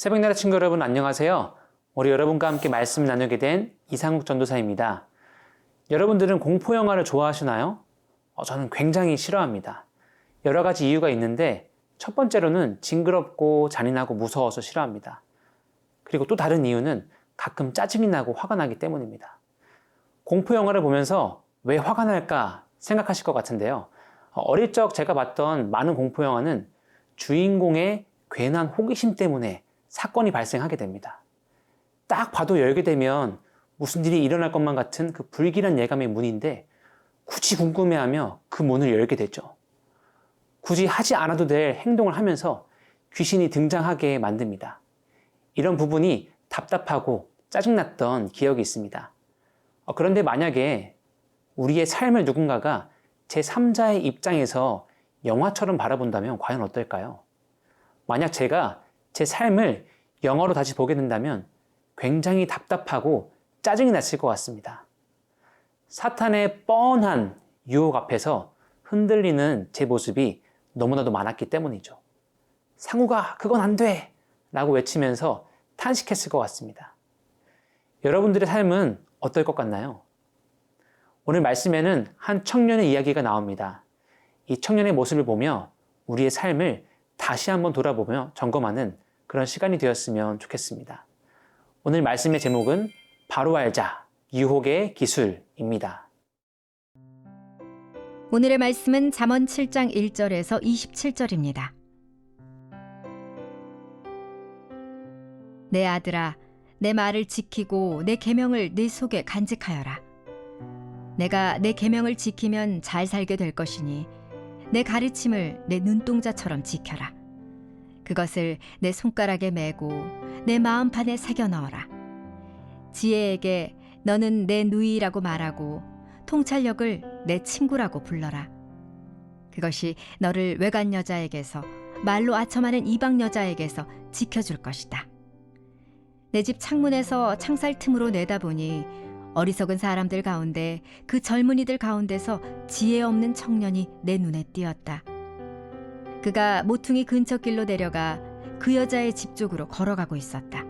새벽나라 친구 여러분 안녕하세요. 우리 여러분과 함께 말씀 나누게 된 이상국 전도사입니다. 여러분들은 공포 영화를 좋아하시나요? 어, 저는 굉장히 싫어합니다. 여러 가지 이유가 있는데 첫 번째로는 징그럽고 잔인하고 무서워서 싫어합니다. 그리고 또 다른 이유는 가끔 짜증이 나고 화가 나기 때문입니다. 공포 영화를 보면서 왜 화가 날까 생각하실 것 같은데요. 어, 어릴 적 제가 봤던 많은 공포 영화는 주인공의 괜한 호기심 때문에 사건이 발생하게 됩니다. 딱 봐도 열게 되면 무슨 일이 일어날 것만 같은 그 불길한 예감의 문인데 굳이 궁금해하며 그 문을 열게 되죠. 굳이 하지 않아도 될 행동을 하면서 귀신이 등장하게 만듭니다. 이런 부분이 답답하고 짜증났던 기억이 있습니다. 어, 그런데 만약에 우리의 삶을 누군가가 제3자의 입장에서 영화처럼 바라본다면 과연 어떨까요? 만약 제가 제 삶을 영어로 다시 보게 된다면 굉장히 답답하고 짜증이 났을 것 같습니다. 사탄의 뻔한 유혹 앞에서 흔들리는 제 모습이 너무나도 많았기 때문이죠. 상우가 그건 안 돼! 라고 외치면서 탄식했을 것 같습니다. 여러분들의 삶은 어떨 것 같나요? 오늘 말씀에는 한 청년의 이야기가 나옵니다. 이 청년의 모습을 보며 우리의 삶을 다시 한번 돌아보며 점검하는 그런 시간이 되었으면 좋겠습니다. 오늘 말씀의 제목은 바로 알자, 유혹의 기술입니다. 오늘의 말씀은 잠언 7장 1절에서 27절입니다. 내 아들아 내 말을 지키고 내 계명을 네 속에 간직하여라. 내가 내 계명을 지키면 잘 살게 될 것이니 내 가르침을 내 눈동자처럼 지켜라. 그것을 내 손가락에 메고 내 마음판에 새겨 넣어라. 지혜에게 너는 내 누이라고 말하고 통찰력을 내 친구라고 불러라. 그것이 너를 외간 여자에게서 말로 아첨하는 이방 여자에게서 지켜줄 것이다. 내 집 창문에서 창살 틈으로 내다보니 어리석은 사람들 가운데 그 젊은이들 가운데서 지혜 없는 청년이 내 눈에 띄었다. 그가 모퉁이 근처 길로 내려가 그 여자의 집 쪽으로 걸어가고 있었다.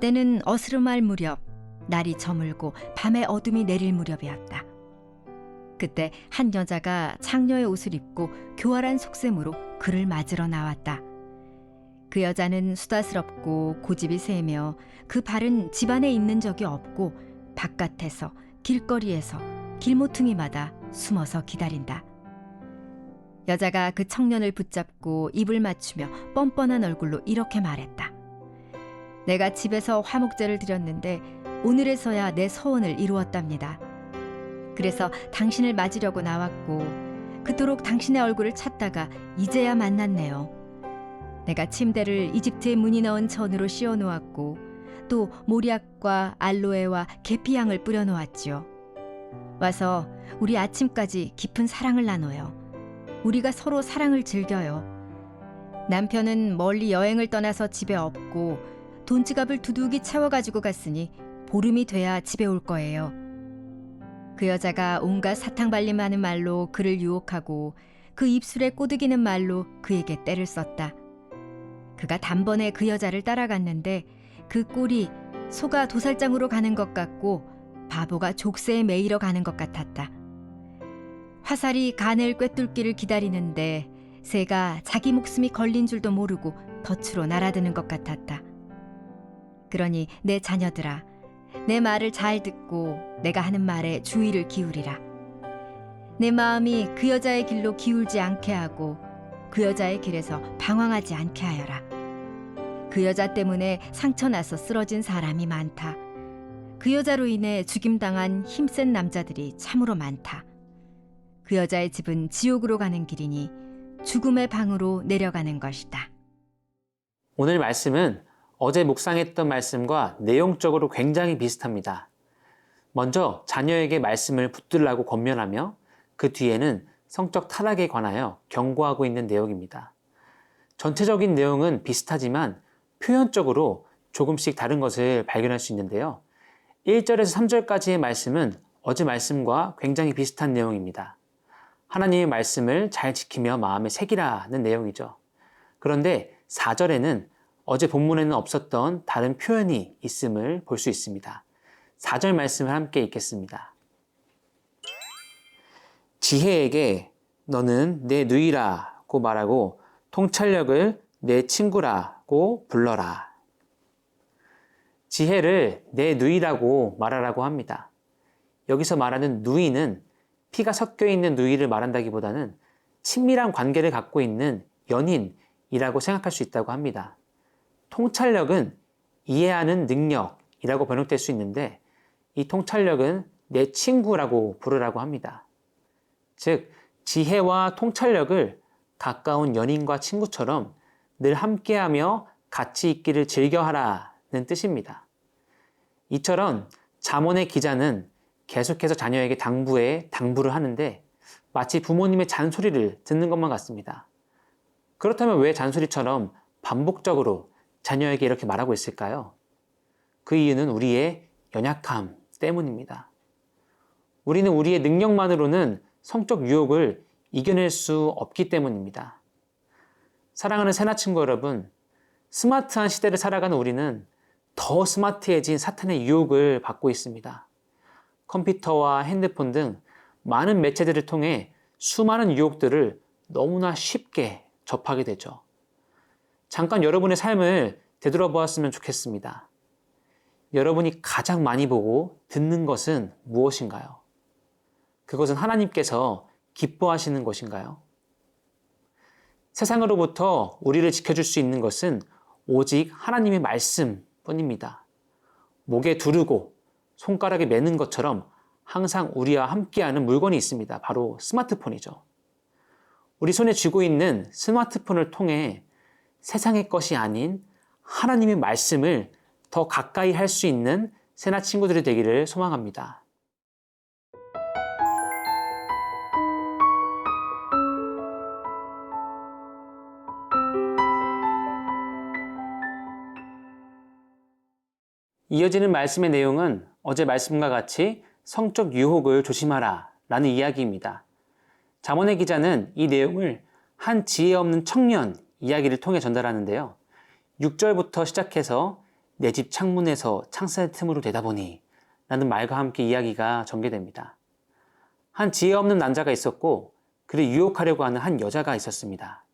때는 어스름할 무렵, 날이 저물고 밤의 어둠이 내릴 무렵이었다. 그때 한 여자가 창녀의 옷을 입고 교활한 속셈으로 그를 맞으러 나왔다. 그 여자는 수다스럽고 고집이 세며 그 발은 집안에 있는 적이 없고 바깥에서 길거리에서 길모퉁이마다 숨어서 기다린다. 여자가 그 청년을 붙잡고 입을 맞추며 뻔뻔한 얼굴로 이렇게 말했다. 내가 집에서 화목제를 드렸는데 오늘에서야 내 서원을 이루었답니다. 그래서 당신을 맞으려고 나왔고 그토록 당신의 얼굴을 찾다가 이제야 만났네요. 내가 침대를 이집트의 무늬 넣은 천으로 씌워 놓았고 또 모리약과 알로에와 계피향을 뿌려 놓았지요. 와서 우리 아침까지 깊은 사랑을 나눠요. 우리가 서로 사랑을 즐겨요. 남편은 멀리 여행을 떠나서 집에 없고 돈 지갑을 두둑이 채워가지고 갔으니 보름이 돼야 집에 올 거예요. 그 여자가 온갖 사탕 발림하는 말로 그를 유혹하고 그 입술에 꼬드기는 말로 그에게 때를 썼다. 그가 단번에 그 여자를 따라갔는데 그 꼴이 소가 도살장으로 가는 것 같고 바보가 족쇄에 매이러 가는 것 같았다. 화살이 간을 꿰뚫기를 기다리는데 새가 자기 목숨이 걸린 줄도 모르고 덫으로 날아드는 것 같았다. 그러니 내 자녀들아, 내 말을 잘 듣고 내가 하는 말에 주의를 기울이라. 내 마음이 그 여자의 길로 기울지 않게 하고 그 여자의 길에서 방황하지 않게 하여라. 그 여자 때문에 상처나서 쓰러진 사람이 많다. 그 여자로 인해 죽임당한 힘센 남자들이 참으로 많다. 그 여자의 집은 지옥으로 가는 길이니 죽음의 방으로 내려가는 것이다. 오늘 말씀은 어제 묵상했던 말씀과 내용적으로 굉장히 비슷합니다. 먼저 자녀에게 말씀을 붙들라고 권면하며 그 뒤에는 성적 타락에 관하여 경고하고 있는 내용입니다. 전체적인 내용은 비슷하지만 표현적으로 조금씩 다른 것을 발견할 수 있는데요. 1절에서 3절까지의 말씀은 어제 말씀과 굉장히 비슷한 내용입니다. 하나님의 말씀을 잘 지키며 마음에 새기라는 내용이죠. 그런데 4절에는 어제 본문에는 없었던 다른 표현이 있음을 볼 수 있습니다. 4절 말씀을 함께 읽겠습니다. 지혜에게 너는 내 누이라고 말하고 통찰력을 내 친구라고 불러라. 지혜를 내 누이라고 말하라고 합니다. 여기서 말하는 누이는 피가 섞여 있는 누이를 말한다기보다는 친밀한 관계를 갖고 있는 연인이라고 생각할 수 있다고 합니다. 통찰력은 이해하는 능력이라고 번역될 수 있는데 이 통찰력은 내 친구라고 부르라고 합니다. 즉, 지혜와 통찰력을 가까운 연인과 친구처럼 늘 함께하며 같이 있기를 즐겨하라는 뜻입니다. 이처럼 잠언의 기자는 계속해서 자녀에게 당부에 당부를 하는데 마치 부모님의 잔소리를 듣는 것만 같습니다. 그렇다면 왜 잔소리처럼 반복적으로 자녀에게 이렇게 말하고 있을까요? 그 이유는 우리의 연약함 때문입니다. 우리는 우리의 능력만으로는 성적 유혹을 이겨낼 수 없기 때문입니다. 사랑하는 새나 친구 여러분, 스마트한 시대를 살아가는 우리는 더 스마트해진 사탄의 유혹을 받고 있습니다. 컴퓨터와 핸드폰 등 많은 매체들을 통해 수많은 유혹들을 너무나 쉽게 접하게 되죠. 잠깐 여러분의 삶을 되돌아보았으면 좋겠습니다. 여러분이 가장 많이 보고 듣는 것은 무엇인가요? 그것은 하나님께서 기뻐하시는 것인가요? 세상으로부터 우리를 지켜줄 수 있는 것은 오직 하나님의 말씀 뿐입니다. 목에 두르고 손가락에 매는 것처럼 항상 우리와 함께하는 물건이 있습니다. 바로 스마트폰이죠. 우리 손에 쥐고 있는 스마트폰을 통해 세상의 것이 아닌 하나님의 말씀을 더 가까이 할 수 있는 새나 친구들이 되기를 소망합니다. 이어지는 말씀의 내용은 어제 말씀과 같이 성적 유혹을 조심하라 라는 이야기입니다. 잠언의 기자는 이 내용을 한 지혜 없는 청년 이야기를 통해 전달하는데요. 6절부터 시작해서 내 집 창문에서 창살 틈으로 대다보니 라는 말과 함께 이야기가 전개됩니다. 한 지혜 없는 남자가 있었고 그를 유혹하려고 하는 한 여자가 있었습니다.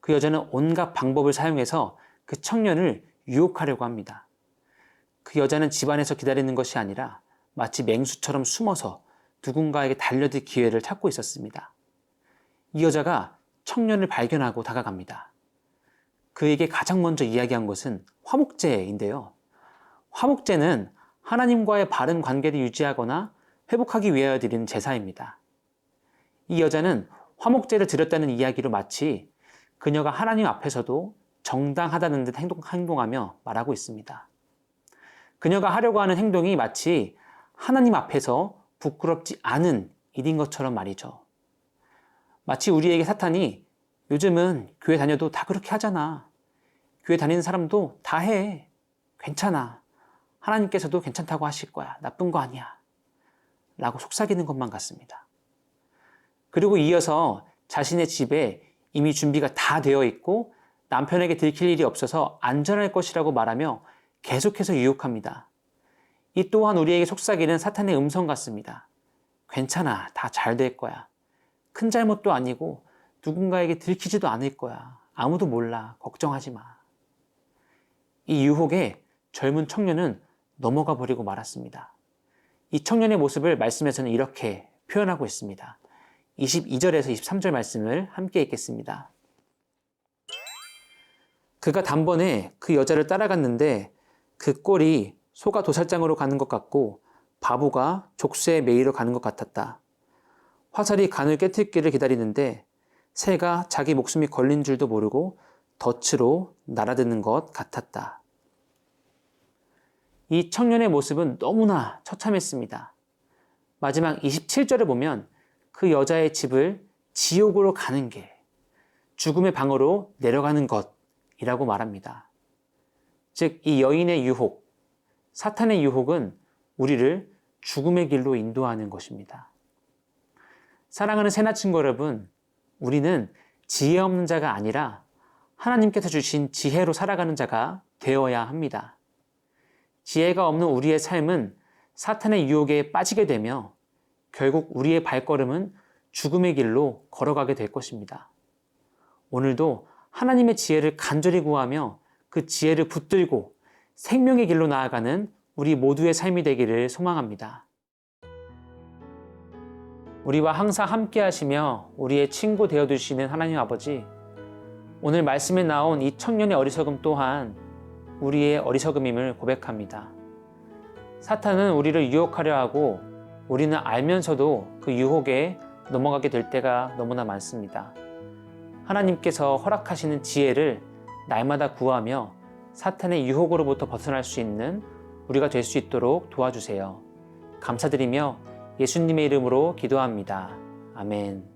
그 여자는 온갖 방법을 사용해서 그 청년을 유혹하려고 합니다. 그 여자는 집안에서 기다리는 것이 아니라 마치 맹수처럼 숨어서 누군가에게 달려들 기회를 찾고 있었습니다. 이 여자가 청년을 발견하고 다가갑니다. 그에게 가장 먼저 이야기한 것은 화목제인데요. 화목제는 하나님과의 바른 관계를 유지하거나 회복하기 위하여 드리는 제사입니다. 이 여자는 화목제를 드렸다는 이야기로 마치 그녀가 하나님 앞에서도 정당하다는 듯 행동, 행동하며 말하고 있습니다. 그녀가 하려고 하는 행동이 마치 하나님 앞에서 부끄럽지 않은 일인 것처럼 말이죠. 마치 우리에게 사탄이 요즘은 교회 다녀도 다 그렇게 하잖아. 교회 다니는 사람도 다 해. 괜찮아. 하나님께서도 괜찮다고 하실 거야. 나쁜 거 아니야. 라고 속삭이는 것만 같습니다. 그리고 이어서 자신의 집에 이미 준비가 다 되어 있고 남편에게 들킬 일이 없어서 안전할 것이라고 말하며 계속해서 유혹합니다. 이 또한 우리에게 속삭이는 사탄의 음성 같습니다. 괜찮아. 다 잘 될 거야. 큰 잘못도 아니고 누군가에게 들키지도 않을 거야. 아무도 몰라. 걱정하지 마. 이 유혹에 젊은 청년은 넘어가 버리고 말았습니다. 이 청년의 모습을 말씀에서는 이렇게 표현하고 있습니다. 22절에서 23절 말씀을 함께 읽겠습니다. 그가 단번에 그 여자를 따라갔는데 그 꼴이 소가 도살장으로 가는 것 같고 바보가 족쇄에 매이러 가는 것 같았다. 화살이 간을 깨뜨리기를 기다리는데 새가 자기 목숨이 걸린 줄도 모르고 덫으로 날아드는 것 같았다. 이 청년의 모습은 너무나 처참했습니다. 마지막 27절에 보면 그 여자의 집을 지옥으로 가는 게 죽음의 방으로 내려가는 것이라고 말합니다. 즉, 이 여인의 유혹, 사탄의 유혹은 우리를 죽음의 길로 인도하는 것입니다. 사랑하는 새나 친구 여러분, 우리는 지혜 없는 자가 아니라 하나님께서 주신 지혜로 살아가는 자가 되어야 합니다. 지혜가 없는 우리의 삶은 사탄의 유혹에 빠지게 되며 결국 우리의 발걸음은 죽음의 길로 걸어가게 될 것입니다. 오늘도 하나님의 지혜를 간절히 구하며 그 지혜를 붙들고 생명의 길로 나아가는 우리 모두의 삶이 되기를 소망합니다. 우리와 항상 함께 하시며 우리의 친구 되어 주시는 하나님 아버지, 오늘 말씀에 나온 이 청년의 어리석음 또한 우리의 어리석음임을 고백합니다. 사탄은 우리를 유혹하려 하고 우리는 알면서도 그 유혹에 넘어가게 될 때가 너무나 많습니다. 하나님께서 허락하시는 지혜를 날마다 구하며 사탄의 유혹으로부터 벗어날 수 있는 우리가 될 수 있도록 도와주세요. 감사드리며 예수님의 이름으로 기도합니다. 아멘.